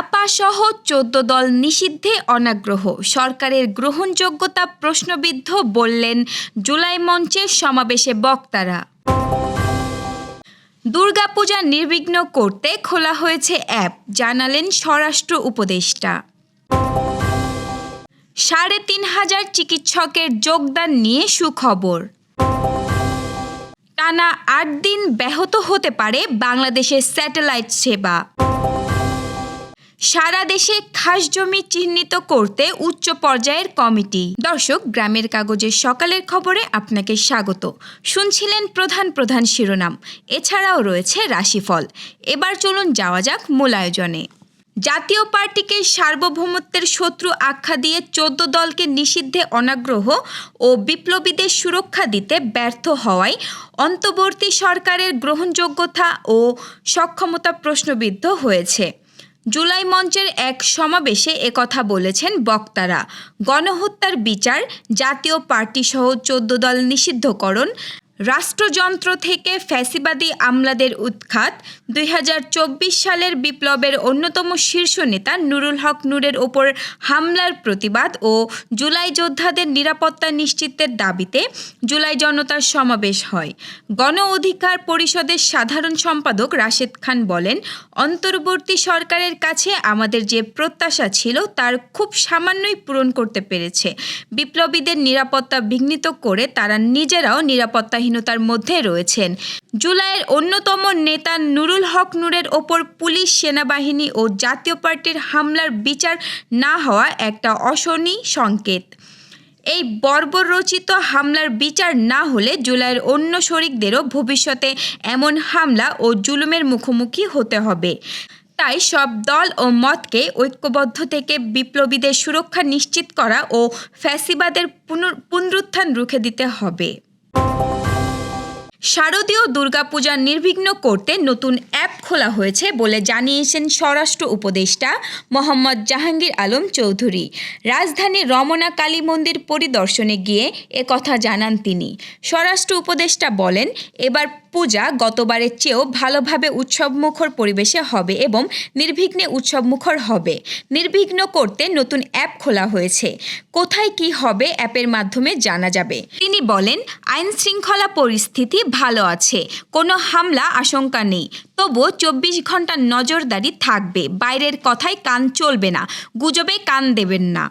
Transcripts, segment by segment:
জাপা সহ চোদ্দ দল নিষিদ্ধে অনাগ্রহ। সরকারের গ্রহণযোগ্যতা প্রশ্নবিদ্ধ বললেন জুলাই মঞ্চের সমাবেশে বক্তারা। দুর্গাপূজা নির্বিঘ্ন করতে খোলা হয়েছে অ্যাপ, জানালেন স্বরাষ্ট্র উপদেষ্টা। সাড়ে তিন হাজার চিকিৎসকের যোগদান নিয়ে সুখবর। টানা আট দিন ব্যাহত হতে পারে বাংলাদেশের স্যাটেলাইট সেবা। সারা দেশে খাস জমি চিহ্নিত করতে উচ্চ পর্যায়ের কমিটি। দর্শক, গ্রামের কাগজের সকালের খবরে আপনাকে স্বাগত। শুনছিলেন প্রধান প্রধান শিরোনাম। এছাড়াও রয়েছে রাশিফল। এবার চলুন যাওয়া যাক মূল আয়োজনে। জাতীয় পার্টিকে সার্বভৌমত্বের শত্রু আখ্যা দিয়ে চোদ্দ দলকে নিষিদ্ধে অনাগ্রহ ও বিপ্লবীদের সুরক্ষা দিতে ব্যর্থ হওয়ায় অন্তর্বর্তী সরকারের গ্রহণযোগ্যতা ও সক্ষমতা প্রশ্নবিদ্ধ হয়েছে। জুলাই মঞ্চের এক সমাবেশে একথা বলেছেন বক্তারা। গণহত্যার বিচার জাতীয় পার্টিসহ চোদ্দ দল নিষিদ্ধকরণ রাষ্ট্রযন্ত্র থেকে ফ্যাসিবাদী আমলাদের উৎখাত দুই হাজার চব্বিশ সালের বিপ্লবের অন্যতম শীর্ষ নেতা নুরুল হক নূরের ওপর হামলার প্রতিবাদ ও জুলাই যোদ্ধাদের নিরাপত্তা নিশ্চিতের দাবিতে জুলাই জনতার সমাবেশ হয়। গণ অধিকার পরিষদের সাধারণ সম্পাদক রাশেদ খান বলেন, অন্তর্বর্তী সরকারের কাছে আমাদের যে প্রত্যাশা ছিল তার খুব সামান্যই পূরণ করতে পেরেছে। বিপ্লবীদের নিরাপত্তা বিঘ্নিত করে তারা নিজেরাও নিরাপত্তাহীনতার মধ্যে রয়েছেন। জুলাইয়ের অন্যতম নেতা নুরুল হক নূরের ওপর পুলিশ, সেনাবাহিনী ও জাতীয় পার্টির হামলার বিচার না হওয়া একটা অশনি সংকেত। এই বর্বরচিত হামলার বিচার না হলে জুলাইয়ের অন্য শরিকদেরও ভবিষ্যতে এমন হামলা ও জুলুমের মুখোমুখি হতে হবে। তাই সব দল ও মতকে ঐক্যবদ্ধ থেকে বিপ্লবীদের সুরক্ষা নিশ্চিত করা ও ফ্যাসিবাদের পুনর পুনরুত্থান রুখে দিতে হবে। শারদীয় দুর্গাপূজা নির্বিঘ্ন করতে নতুন অ্যাপ খোলা হয়েছে বলে জানিয়েছেন স্বরাষ্ট্র উপদেষ্টা মোহাম্মদ জাহাঙ্গীর আলম চৌধুরী। রাজধানীর রমনা কালী মন্দির পরিদর্শনে গিয়ে একথা জানান তিনি। স্বরাষ্ট্র উপদেষ্টা বলেন, এবার পূজা গতবারের চেয়েও ভালোভাবে উৎসবমুখর পরিবেশে হবে এবং নির্বিঘ্নে উৎসবমুখর হবে। নির্বিঘ্ন করতে নতুন অ্যাপ খোলা হয়েছে। কোথায় কি হবে অ্যাপের মাধ্যমে জানা যাবে। তিনি বলেন আইন শৃঙ্খলা পরিস্থিতি ভালো আছে। কোনো হামলা আশঙ্কা নেই। তবুও চব্বিশ ঘণ্টা নজরদারি থাকবে। বাইরের কথায় কান চলবে না। গুজবে কান দেবেন না।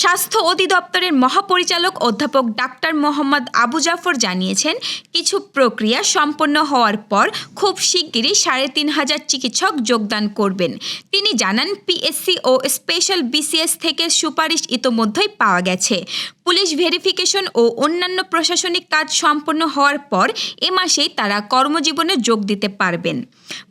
স্বাস্থ্য অধিদপ্তরের মহাপরিচালক অধ্যাপক ডাক্তার মোহাম্মদ আবু জাফর জানিয়েছেন, কিছু প্রক্রিয়া সম্পন্ন হওয়ার পর খুব শিগগিরই সাড়ে তিন হাজার চিকিৎসক যোগদান করবেন। তিনি জানান, পিএসসি ও স্পেশাল বিসিএস থেকে সুপারিশ ইতোমধ্যেই পাওয়া গেছে। পুলিশ ভেরিফিকেশন ও অন্যান্য প্রশাসনিক কাজ সম্পন্ন হওয়ার পর এ মাসেই তারা কর্মজীবনে যোগ দিতে পারবেন।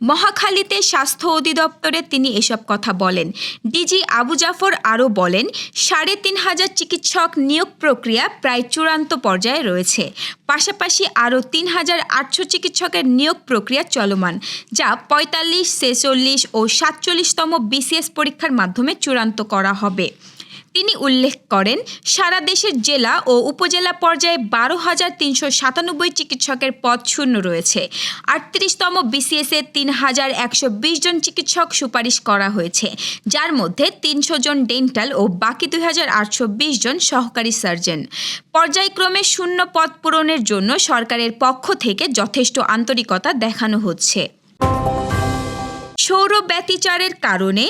মহাখালীতে স্বাস্থ্য অধিদপ্তরে তিনি এসব কথা বলেন। ডিজি আবু জাফর আরও বলেন, সাড়ে তিন হাজার চিকিৎসক নিয়োগ প্রক্রিয়া প্রায় চূড়ান্ত পর্যায়ে রয়েছে। পাশাপাশি আরও তিন হাজার আটশো চিকিৎসকের নিয়োগ প্রক্রিয়া চলমান, যা পঁয়তাল্লিশ, ছেচল্লিশ ও সাতচল্লিশতম বিসিএস পরীক্ষার মাধ্যমে চূড়ান্ত করা হবে। তিনি উল্লেখ করেন, সারা দেশের জেলা ও উপজেলা পর্যায়ে বারো হাজার তিনশো সাতানব্বই চিকিৎসকের পদ শূন্য রয়েছে। আটত্রিশতম বিসিএসে তিন হাজার একশো বিশ জন চিকিৎসক সুপারিশ করা হয়েছে, যার মধ্যে তিনশো জন ডেন্টাল ও বাকি দুই হাজার আটশো বিশ জন সহকারী সার্জন। পর্যায়ক্রমে শূন্য পদ পূরণের জন্য সরকারের পক্ষ থেকে যথেষ্ট আন্তরিকতা দেখানো হচ্ছে। সৌর ব্যতিচারের কারণে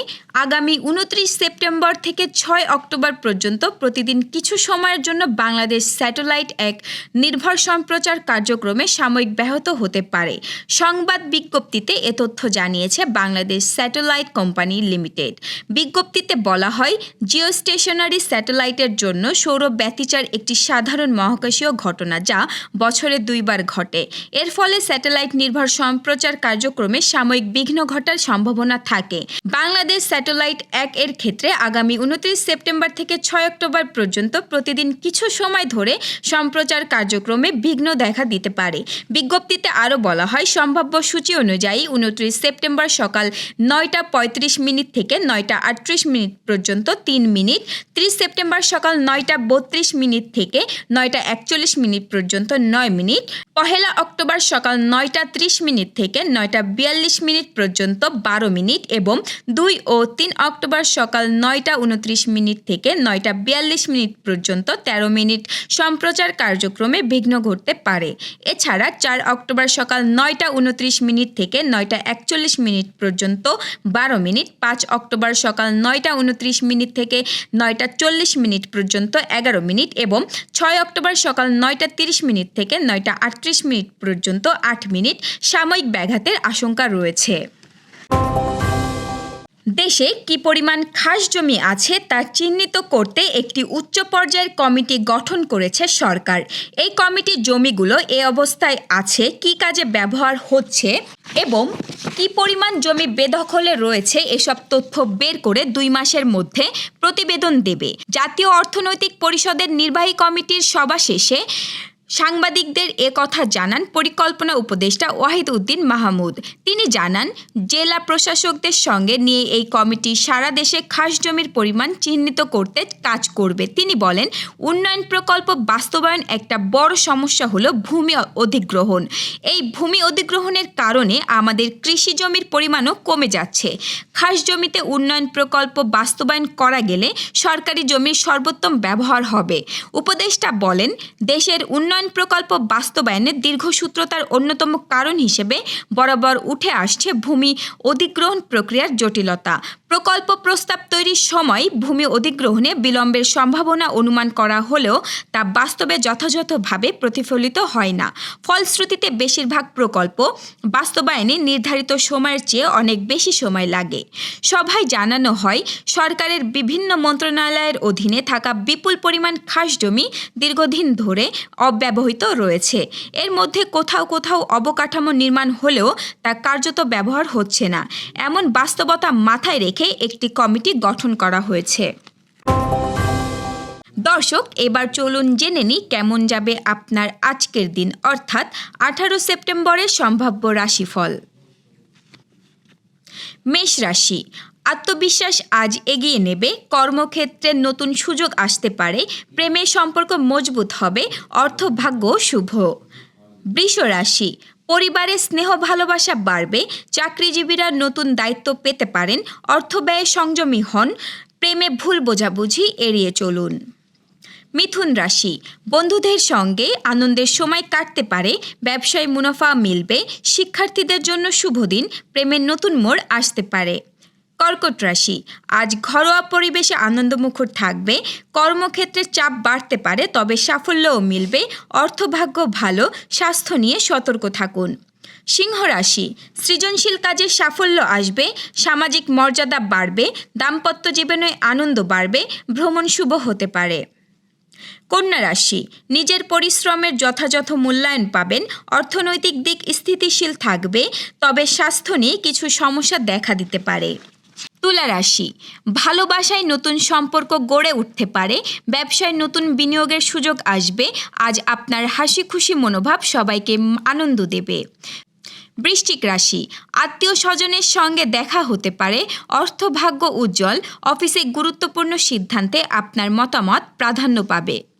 আগামী উনত্রিশ সেপ্টেম্বর থেকে ছয় অক্টোবর পর্যন্ত প্রতিদিন কিছু সময়ের জন্য বাংলাদেশ স্যাটেলাইট এক নির্ভর সম্প্রচার কার্যক্রমে সাময়িক ব্যাহত হতে পারে। সংবাদ বিজ্ঞপ্তিতে এ তথ্য জানিয়েছে বাংলাদেশ স্যাটেলাইট কোম্পানি লিমিটেড। বিজ্ঞপ্তিতে বলা হয় জিও স্টেশনারি স্যাটেলাইটের জন্য সৌর ব্যতিচার একটি সাধারণ মহাকাশীয় ঘটনা যা বছরে দুইবার ঘটে। এর ফলে স্যাটেলাইট নির্ভর সম্প্রচার কার্যক্রমে সাময়িক বিঘ্ন ঘটার সম্ভাবনা থাকে। বাংলাদেশ স্যাটেলাইট এক এর ক্ষেত্রে আগামী উনত্রিশ সেপ্টেম্বর থেকে ছয় অক্টোবর পর্যন্ত প্রতিদিন কিছু সময় ধরে সম্প্রচার কার্যক্রমে বিঘ্ন দেখা দিতে পারে। বিজ্ঞপ্তিতে আরও বলা হয়, সম্ভাব্য সূচি অনুযায়ী উনত্রিশ সেপ্টেম্বর সকাল নয়টা পঁয়ত্রিশ মিনিট থেকে নয়টা আটত্রিশ মিনিট পর্যন্ত তিন মিনিট, ত্রিশ সেপ্টেম্বর সকাল নয়টা বত্রিশ মিনিট থেকে নয়টা একচল্লিশ মিনিট পর্যন্ত নয় মিনিট, পহেলা অক্টোবর সকাল নয়টা ত্রিশ মিনিট থেকে নয়টা বিয়াল্লিশ মিনিট পর্যন্ত বারো মিনিট এবং দুই ও তিন অক্টোবর সকাল নয়টা উনত্রিশ মিনিট থেকে নয়টা বিয়াল্লিশ মিনিট পর্যন্ত তেরো মিনিট সম্প্রচার কার্যক্রমে বিঘ্ন ঘটতে পারে। এছাড়া চার অক্টোবর সকাল নয়টা উনত্রিশ মিনিট থেকে নয়টা একচল্লিশ মিনিট পর্যন্ত বারো মিনিট, পাঁচ অক্টোবর সকাল নয়টা উনত্রিশ মিনিট থেকে নয়টা চল্লিশ মিনিট পর্যন্ত এগারো মিনিট এবং ছয় অক্টোবর সকাল নয়টা তিরিশ মিনিট থেকে নয়টা আটত্রিশ মিনিট পর্যন্ত আট মিনিট সাময়িক ব্যাঘাতের আশঙ্কা রয়েছে। দেশে কি পরিমাণ খাস জমি আছে তা চিহ্নিত করতে একটি উচ্চ পর্যায়ের কমিটি গঠন করেছে সরকার। এই কমিটির জমিগুলো এ অবস্থায় আছে, কি কাজে ব্যবহার হচ্ছে এবং কি পরিমাণ জমি বেদখলে রয়েছে এসব তথ্য বের করে দুই মাসের মধ্যে প্রতিবেদন দেবে। জাতীয় অর্থনৈতিক পরিষদের নির্বাহী কমিটির সভা শেষে সাংবাদিকদের এ কথা জানান পরিকল্পনা উপদেষ্টা ওয়াহিদ উদ্দিন মাহমুদ। তিনি জানান, জেলা প্রশাসকদের সঙ্গে নিয়ে এই কমিটি সারা দেশে খাস জমির পরিমাণ চিহ্নিত করতে কাজ করবে। তিনি বলেন, উন্নয়ন প্রকল্প বাস্তবায়ন একটা বড় সমস্যা হলো ভূমি অধিগ্রহণ। এই ভূমি অধিগ্রহণের কারণে আমাদের কৃষি জমির পরিমাণও কমে যাচ্ছে। খাস জমিতে উন্নয়ন প্রকল্প বাস্তবায়ন করা গেলে সরকারি জমির সর্বোত্তম ব্যবহার হবে। উপদেষ্টা বলেন, দেশের উন্নয়ন প্রকল্প বাস্তবায়নে দীর্ঘসূত্রতার অন্যতম কারণ হিসেবে বরাবর উঠে আসছে ভূমি অধিগ্রহণ প্রক্রিয়ার জটিলতা। প্রকল্প প্রস্তাব তৈরির সময় ভূমি অধিগ্রহণে বিলম্বের সম্ভাবনা অনুমান করা হলেও তা বাস্তবে যথাযথভাবে প্রতিফলিত হয় না। ফলশ্রুতিতে বেশিরভাগ প্রকল্প বাস্তবায়নে নির্ধারিত সময়ের চেয়ে অনেক বেশি সময় লাগে। সভায় জানানো হয়, সরকারের বিভিন্ন মন্ত্রণালয়ের অধীনে থাকা বিপুল পরিমাণ খাস জমি দীর্ঘদিন ধরে অব্যবহৃত রয়েছে। এর মধ্যে কোথাও কোথাও অবকাঠামো নির্মাণ হলেও তা কার্যত ব্যবহার হচ্ছে না। এমন বাস্তবতা মাথায় রেখে একটি কমিটি গঠন করা হয়েছে। দর্শক, এবার চলুন জেনে নিই কেমন যাবে আপনার আজকের দিন, অর্থাৎ আঠারো সেপ্টেম্বরের সম্ভাব্য রাশিফল। মেষ রাশি, আত্মবিশ্বাস আজ এগিয়ে নেবে, কর্মক্ষেত্রে নতুন সুযোগ আসতে পারে, প্রেমের সম্পর্ক মজবুত হবে, অর্থভাগ্য শুভ। বৃষ রাশি পরিবারে স্নেহ ভালোবাসা বাড়বে, চাকরিজীবীরা নতুন দায়িত্ব পেতে পারেন, অর্থ ব্যয়ে সংযমী হন, প্রেমে ভুল বোঝাবুঝি এড়িয়ে চলুন। মিথুন রাশি, বন্ধুদের সঙ্গে আনন্দের সময় কাটতে পারে, ব্যবসায় মুনাফা মিলবে, শিক্ষার্থীদের জন্য শুভ দিন, প্রেমের নতুন মোড় আসতে পারে। কর্কট রাশি। আজ ঘরোয়া পরিবেশে আনন্দমুখর থাকবে। কর্মক্ষেত্রে চাপ বাড়তে পারে, তবে সাফল্যও মিলবে। অর্থভাগ্য ভালো, স্বাস্থ্য নিয়ে সতর্ক থাকুন। সিংহ রাশি। সৃজনশীল কাজে সাফল্য আসবে, সামাজিক মর্যাদা বাড়বে, দাম্পত্য জীবনে আনন্দ বাড়বে, ভ্রমণ শুভ হতে পারে। কন্যা রাশি। নিজের পরিশ্রমের যথাযথ মূল্যায়ন পাবেন, অর্থনৈতিক দিক স্থিতিশীল থাকবে, তবে স্বাস্থ্য নিয়ে কিছু সমস্যা দেখা দিতে পারে। তুলা রাশি। ভালোবাসায় নতুন সম্পর্ক গড়ে উঠতে পারে, ব্যবসায় নতুন বিনিয়োগের সুযোগ আসবে, আজ আপনার হাসি খুশি মনোভাব সবাইকে আনন্দ দেবে। বৃশ্চিক রাশি, আত্মীয় স্বজনের সঙ্গে দেখা হতে পারে, অর্থভাগ্য উজ্জ্বল, অফিসে গুরুত্বপূর্ণ সিদ্ধান্তে আপনার মতামত প্রাধান্য পাবে।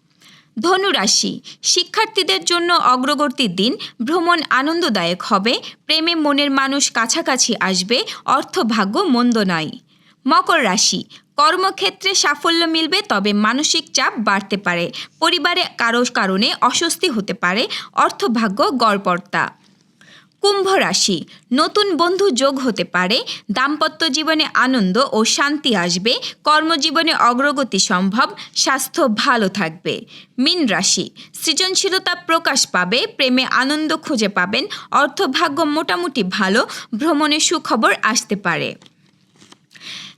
ধনুরাশি। শিক্ষার্থীদের জন্য অগ্রগতির দিন, ভ্রমণ আনন্দদায়ক হবে, প্রেমে মনের মানুষ কাছাকাছি আসবে, অর্থভাগ্য মন্দ নয়। মকর রাশি, কর্মক্ষেত্রে সাফল্য মিলবে, তবে মানসিক চাপ বাড়তে পারে। পরিবারে কারও কারণে অস্বস্তি হতে পারে, অর্থভাগ্য গড়পর্তা কুম্ভ রাশি। নতুন বন্ধু যোগ হতে পারে, দাম্পত্য জীবনে আনন্দ ও শান্তি আসবে, কর্মজীবনে অগ্রগতি সম্ভব, স্বাস্থ্য ভালো থাকবে। মীন রাশি, সৃজনশীলতা প্রকাশ পাবে, প্রেমে আনন্দ খুঁজে পাবেন, অর্থভাগ্য মোটামুটি ভালো, ভ্রমণে সুখবর আসতে পারে।